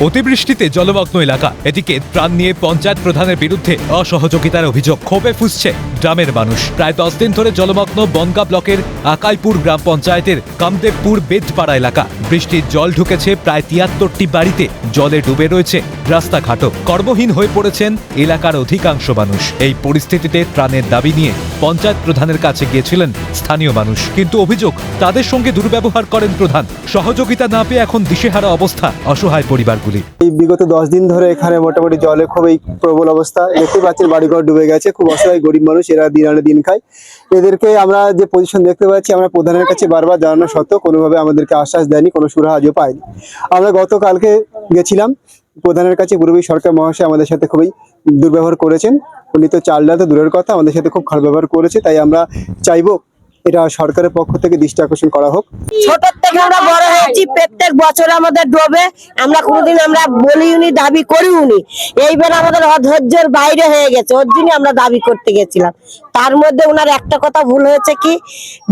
অতিবৃষ্টিতে জলমগ্ন এলাকা। এদিকে ত্রাণ নিয়ে পঞ্চায়েত প্রধানের বিরুদ্ধে অসহযোগিতার অভিযোগ। ক্ষোভে ফুসছে গ্রামের মানুষ। প্রায় দশ দিন ধরে জলমগ্ন বনগা ব্লকের আকাইপুর গ্রাম পঞ্চায়েতের কামদেবপুর বেদপাড়া এলাকা। বৃষ্টির জল ঢুকেছে প্রায় তিয়াত্তরটি বাড়িতে। জলে ডুবে রয়েছে রাস্তাঘাটও। কর্মহীন হয়ে পড়েছেন এলাকার অধিকাংশ মানুষ। এই পরিস্থিতিতে ত্রাণের দাবি নিয়ে পঞ্চায়েত প্রধানের কাছে গিয়েছিলেন স্থানীয় মানুষ। কিন্তু অভিযোগ, তাদের সঙ্গে দুর্ব্যবহার করেন প্রধান। সহযোগিতা না পেয়ে এখন দিশেহারা অবস্থা, অসহায় পরিবারগুলি। এই বিগত দশ দিন ধরে এখানে মোটামুটি জলে খুবই প্রবল অবস্থা। দেখতে পাচ্ছেন বাড়িঘর ডুবে গেছে, খুব অসহায় গরিব মানুষ, এরা দিন আনে দিন খায়। এদেরকে আমরা যে পজিশন দেখতে পাচ্ছি, আমরা প্রধানের কাছে বারবার জানানো সত্ত্বেও কোনোভাবে আমাদেরকে আশ্বাস দেয়নি, কোনো সুরাহ আজও পাইনি আমরা গতকালকে গেছিলাম, প্রধানের কাছে পূর্বী সরকার মহাশয় আমাদের সাথে খুবই দুর্ব্যবহার করেছেন। উনি তো তো দূরের কথা আমাদের সাথে খুব খারাপ ব্যবহার করেছে তাই আমরা চাইব এটা সরকারের পক্ষ থেকে দৃষ্টি আকর্ষণ করা হোক। ছোট থেকে আমরা বড় হয়েছি প্রত্যেক বছর আমাদের ডোবে। আমরা কোনোদিন আমরা বলিউনি দাবি করিউনি। এইবার আমাদের অধৈর্যের বাইরে হয়ে গেছে ওর জন্য আমরা দাবি করতে গেছিলাম। তার মধ্যে ওনার একটা কথা ভুল হয়েছে কি?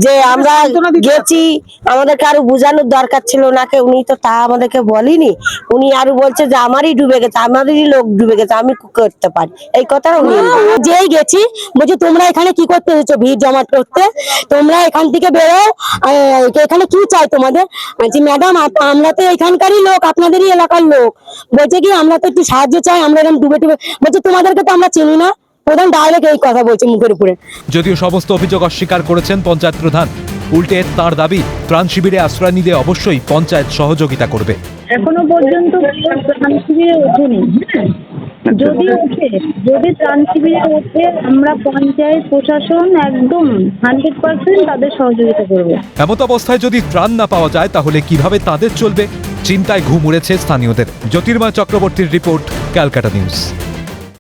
যে আমরা গেছি আমাদের কারও বোঝানোর দরকার ছিল ওনাকে উনি তো তা আমাদেরকে বলিনি। উনি আরও বলছে যে আমারই ডুবে গেছে আমাদেরই লোক ডুবে গেছে আমি করতে পারি। এই কথাটা উনি যেই গেছি বলছি তোমরা এখানে কি করতে এসেছ? ভিড় জমাট করতে? তোমরা এখান থেকে বেরো এখানে কি চাই তোমাদের? বলছি ম্যাডাম আমরা তো এখানকারই লোক আপনাদেরই এলাকার লোক। বলছে কি আমরা তো একটু সাহায্য চাই আমরা এরকম ডুবে ডুবে বলছে তোমাদেরকে তো আমরা চিনি না। প্রধান ডাইরেক্ট এই কথা বলছে মুখের উপরে। যদিও সমস্ত অভিযোগ অস্বীকার করেছেন পঞ্চায়েত প্রধান উল্টে তার দাবি ত্রাণ শিবিরে আশ্রয় নিলে অবশ্যই পঞ্চায়েত সহযোগিতা করবে। এখনও পর্যন্ত ত্রাণ শিবিরে ওঠেনি। হ্যাঁ যদি ওঠে যদি ত্রাণ শিবিরে ওঠে আমরা পঞ্চায়েত প্রশাসন একদম হান্ড্রেড পার্সেন্ট তাদের সহযোগিতা করব। এমত অবস্থায় যদি ত্রাণ না পাওয়া যায় তাহলে কীভাবে তাদের চলবে? চিন্তায় ঘুম উড়েছে স্থানীয়দের। জ্যোতির্ময় চক্রবর্তীর রিপোর্ট ক্যালকাটা নিউজ।